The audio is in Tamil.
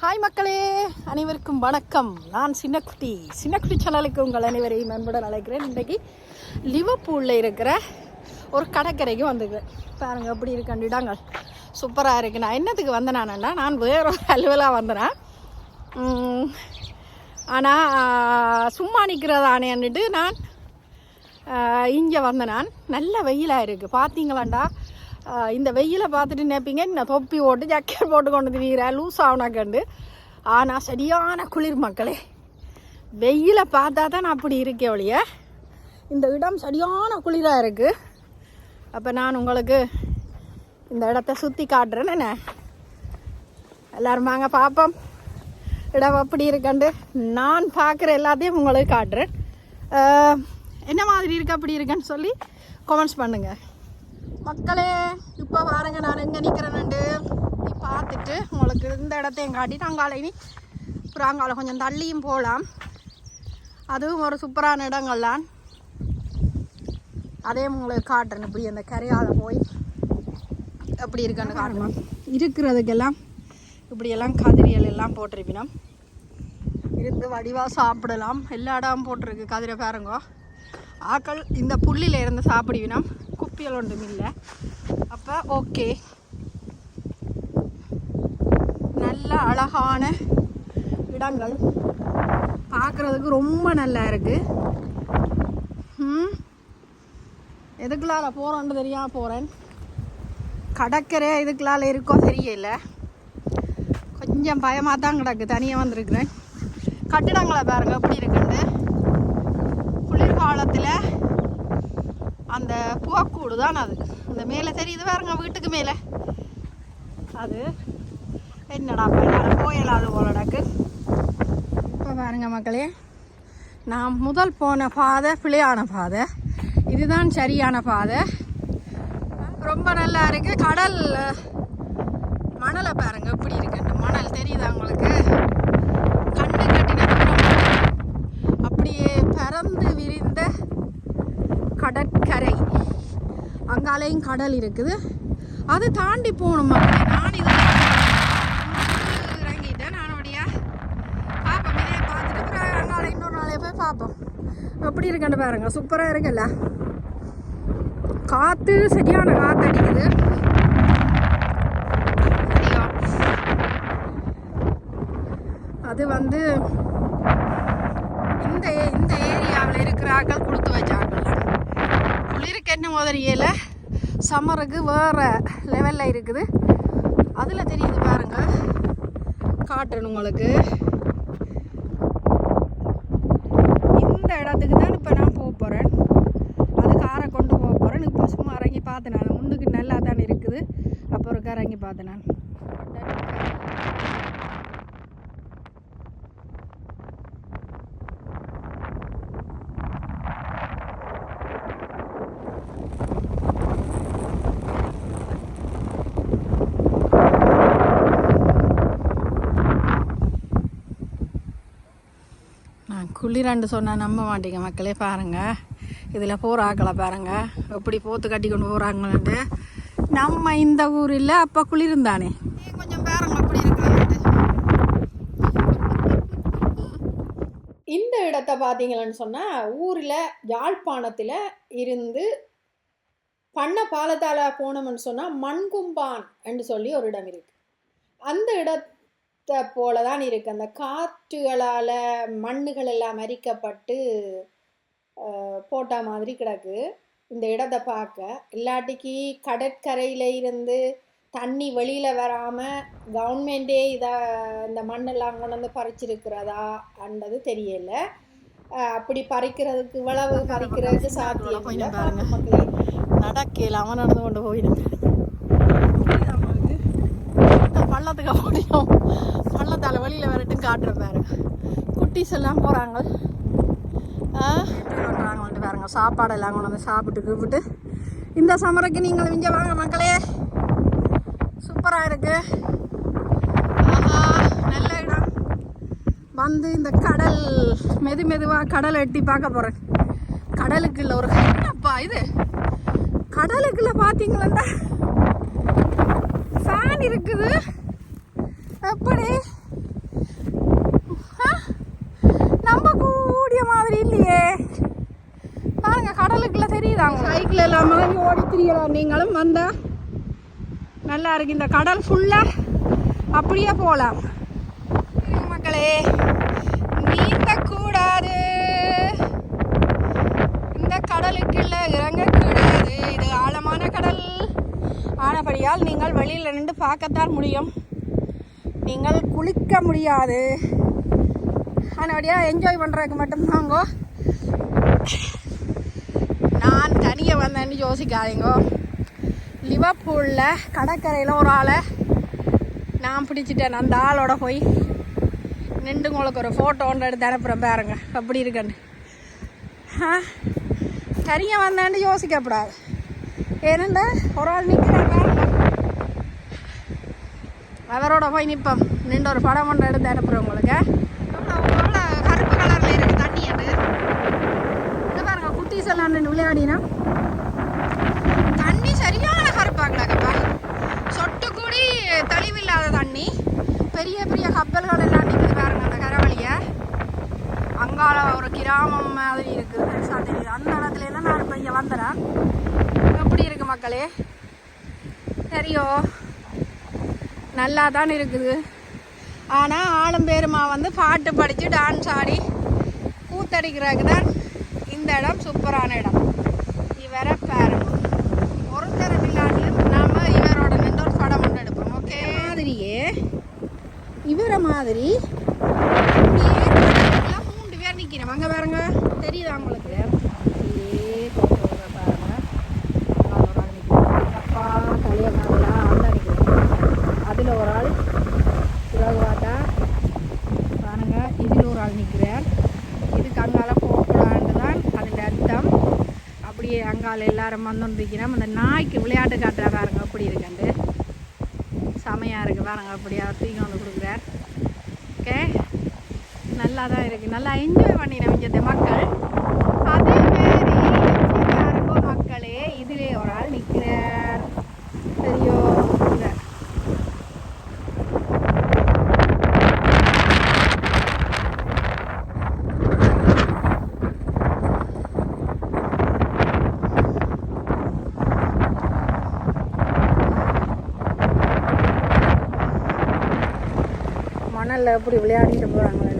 ஹாய் மக்களே. அனைவருக்கும் வணக்கம். நான் சின்னக்குட்டி. சின்னக்குட்டி சேனலுக்கு உங்கள் அனைவரையும் அன்புடன் அழைக்கிறேன். இன்றைக்கி லிவர்பூலில் இருக்கிற ஒரு கடற்கரைக்கு வந்துருக்கேன் பாருங்கள் எப்படி இருக்காண்டிடாங்க சூப்பராக இருக்கு. நான் என்னத்துக்கு வந்தேனானா நான் வேற ஒரு அலுவலாக வந்தேன். ஆனால் சும்மா நிற்கிறதானேன்னுட்டு நான் இங்கே வந்தேன் நான். நல்ல வெயிலாக இருக்குது பார்த்தீங்களாண்டா இந்த வெயிலை பார்த்துட்டு நினைப்பீங்க. என்ன தொப்பி போட்டு ஜக்கெட் போட்டு கொண்டு திரிகிற லூஸ் ஆகணாக்கண்டு ஆனால் சரியான குளிர் மக்களே. வெயிலை பார்த்தா தான் நான் அப்படி இருக்கேன் ஒழிய இந்த இடம் சரியான குளிராக இருக்குது அப்போ நான் உங்களுக்கு இந்த இடத்த சுற்றி காட்டுறேன். என்ன? எல்லாரும் வாங்க பார்ப்போம். இடம் அப்படி இருக்கண்டு. நான் பார்க்குற எல்லாத்தையும் உங்களுக்கு காட்டுறேன். என்ன மாதிரி இருக்கு அப்படி இருக்குன்னு சொல்லி கமெண்ட்ஸ் பண்ணுங்கள் மக்களே இப்போ பாருங்க நான் எங்கே நிற்கிறேன்னு நீ பார்த்துட்டு உங்களுக்கு இந்த இடத்தையும் காட்டிட்டு அங்கால இனி கொஞ்சம் தள்ளியும் போகலாம் அதுவும் ஒரு சூப்பரான இடங்கள்லாம் அதே உங்களுக்கு காட்டுறேன். இப்படி அந்த கரையால் போய் எப்படி இருக்கான்னு காட்டணும் இருக்கிறதுக்கெல்லாம் இப்படியெல்லாம் கதிரியல் எல்லாம் போட்டிருப்பினோம். இருந்து வடிவாக சாப்பிடலாம். எல்லா இடமும் போட்டிருக்கு கதிரை பாருங்க. ஆக்கள் இந்த புள்ளியில் இருந்து சாப்பிடுவினோம். குப்பியல் ஒன்றும் இல்லை அப்போ ஓகே நல்ல அழகான இடங்கள் பார்க்குறதுக்கு ரொம்ப நல்லா இருக்கு ம் எதுக்குள்ளால போகிறோன்னு தெரியாமல் போகிறேன் கடற்கரை இதுக்குள்ளால இருக்கோ தெரியல கொஞ்சம் பயமாக தான் கிடக்கு தனியாக வந்திருக்கிறேன் கட்டிடங்களை பாருங்கள் எப்படி இருக்குன்னு அந்த புகக்கூடு தான் அது. அந்த மேலே தெரியுது பாருங்க வீட்டுக்கு மேலே. அது என்னடா பின்னால போயலாது போலடக்கு இப்போ பாருங்க மக்களே நான் முதல் போன பாதை பிழையான பாதை. இதுதான் சரியான பாதை. ரொம்ப நல்லா இருக்குது கடல் மணலை பாருங்க எப்படி இருக்கு. அந்த மணல் தெரியுதா உங்களுக்கு? கண்டு கட்டின அப்படியே பறந்து விரிந்த கடற்கரை அங்காலையும் கடல் இருக்குது. அதை தாண்டி போகணும் மக்களே. நான் இது இறங்கிட்டேன். நானுடைய பார்ப்போம் இதே பார்த்துட்டு அப்புறம் அங்கால இன்னொரு நாளே போய் பார்ப்போம். எப்படி இருக்குன்னு பாருங்க. சூப்பராக இருக்குல்ல. காற்று சரியான காற்று அடிக்குது சரியா? அது வந்து இந்த இந்த ஏரியாவில் இருக்கிற ஆட்கள் குளிருக்கு என்ன முதலியல. சம்மருக்கு வேறு லெவலில் இருக்குது. அதில் தெரியுது பாருங்க. காட்டுறேன் உங்களுக்கு. இந்த இடத்துக்கு தான் இப்போ நான் போக போகிறேன் அது காரை கொண்டு போக போகிறேன் இப்போ சும்மா இறங்கி பார்த்தேன். நான் முன்னுக்கு நல்லா தான் இருக்குது. அப்புறம் இறங்கி பார்த்தேன் நான். நான் குளிராண்டு சொன்னால் நம்ப மாட்டீங்க மக்களே பாருங்க. இதில் போகிறாக்களை பாருங்கள் பாருங்க. எப்படி போத்து கட்டி கொண்டு போகிறாங்கன்ட்டு நம்ம இந்த ஊர் இல்லை அப்போ குளிர்ந்தானே? கொஞ்சம் பாருங்க அப்படி இருக்கு இந்த இடத்த பார்த்தீங்களன்னு சொன்னால் ஊரில் யாழ்ப்பாணத்தில் இருந்து பண்ண பாலத்தால் போனோம்னு சொன்னால் மண்கும்பான் என்று சொல்லி ஒரு இடம் இருக்குது அந்த இடத்தை போல தான் இருக்குது அந்த காற்றுகளால் மண்ணுகள் எல்லாம் அரிக்கப்பட்டு போட்ட மாதிரி கிடக்கு. இந்த இடத்தை பார்க்க. இல்லாட்டிக்கு கடற்கரையில் இருந்து தண்ணி வெளியில் வராமல் கவர்மெண்ட்டே இதை இந்த மண்ணெல்லாம் கொண்டு வந்து பறிச்சிருக்கிறதா அன்றது தெரியல. அப்படி பறிக்கிறதுக்கு இவ்வளவு பறிக்கிறதுக்கு சாத்தியம் இல்லை மக்களே. நடக்கையில் அவன் நடந்து கொண்டு போயிருந்தேன் பள்ளத்துக்கு முடியும் வழியில் வெளியில் வரட்டும் காட்டுற பாருங்க. குட்டீஸ் எல்லாம் போகிறாங்க வந்துட்டு பாருங்க சாப்பாடு எல்லாம் கொண்டு வந்து சாப்பிட்டு கூப்பிட்டு இந்த சமரைக்கு நீங்கள் இங்கே வாங்க மக்களே. சூப்பராக இருக்கு. ஆஹா நல்ல இடம். வந்து இந்த கடல் மெது மெதுவாக கடலை எட்டி பார்க்க போகிறேன் கடலுக்குள்ள ஒரு என்னப்பா இது? கடலுக்குள்ள பார்த்தீங்களா ஃபேன் இருக்குது. எப்படி பைக்கில் எல்லாம் வாங்கி ஓடி திரியலாம் நீங்களும் வந்தா நல்லா இருக்கு. இந்த கடல் ஃபுல்லாக அப்படியே போகலாம் மக்களே நீந்தக்கூடாது. இந்த கடலுக்குள்ள இறங்கக்கூடாது. இது ஆழமான கடல். ஆனபடியால் நீங்கள் வெளியில் நின்று பார்க்கத்தான் முடியும். நீங்கள் குளிக்க முடியாது. ஆனபடியாக என்ஜாய் பண்ணுறதுக்கு மட்டும்தாங்கோ. தனியாக வந்தேன்னு யோசிக்காதீங்கோ. லிவர்பூலில் கடற்கரையில் ஒரு ஆளை நான் பிடிச்சிட்டேன். அந்த ஆளோட போய் நின்று உங்களுக்கு ஒரு ஃபோட்டோ ஒன்று எடுத்து அனுப்புகிறேன் பாருங்க. அப்படி இருக்கன்னு. ஆ? தனியாக வந்தேன்னு யோசிக்கப்படாது. ஏனெண்டா ஒரு ஆள் நிற்கிறாங்க. அவரோட போய் நிற்போம். நின்று ஒரு படம் ஒன்று எடுத்து அனுப்புகிறேன் உங்களுக்கு எவ்வளோ எவ்வளோ கருப்பு கலரில் இருக்குது தண்ணி அது இது பாருங்க குட்டீஸ் எல்லாம் நின்று விளையாடினா தண்ணி சரியான கருப்பாங்களாக்கப்பா சொட்டு கூடி தெளிவில்லாத தண்ணி. பெரிய பெரிய கப்பல்கள் எல்லாம் நிற்குது பாருங்க அந்த கரவழியை. அங்கால ஒரு கிராமம் மாதிரி இருக்குது பெருசாக தெரியுது. அந்த இடத்துல எல்லாம் நான் இப்போ இங்கே வந்துடுறேன் எப்படி இருக்கு மக்களே? சரியோ. நல்லா தான் இருக்குது. ஆனால் ஆளும் பேருமா வந்து பாட்டு படித்து டான்ஸ் ஆடி கூத்தடிக்கிறதுக்கு தான் இந்த இடம் சூப்பரான இடம். இவரை பாருங்க ஒருத்தர் இல்லாட்டிலும் நாம இவரோட நின்று ஒரு படம் ஒன்று எடுப்போம் ஓகே மாதிரியே இவரை மாதிரி மூன்று பேர் நிற்கிறோம் அங்கே பாருங்க தெரியுதா உங்களுக்கு அப்படியே போட்டுருங்க பாருங்க அங்க ஒரு ஆள் நிக்கிறார். அப்பா தலையை காணலாம் அந்த நிற்கிறேன் அதில் ஒரு ஆள் பிறகு பார்த்தா பாருங்க இதில் ஒரு ஆள் நிற்கிறார் இதுக்கு அங்கால போகக்கூடாதுன்னு தான் அதோட அர்த்தம் காலையில் எல்லாரும் மந்தோன்னு வந்துருக்கிறோம் அந்த நாய்க்கு விளையாட்டு காட்டுற பாருங்க அப்படி இருக்கண்டு செமையாக இருக்குது பாருங்க அப்படி அவர் தூக்கி வந்து கொடுக்குறார். ஓகே நல்லா தான் இருக்குது நல்லா என்ஜாய் பண்ணினேன் கொஞ்சத்தை மக்கள் அதே மாதிரி யாருக்கோ மக்களே இதிலே ஒரு ஆள் நிற்கிறார் சரியோ இந்த மணலில் எப்படி விளையாடிட்டு போகிறாங்களே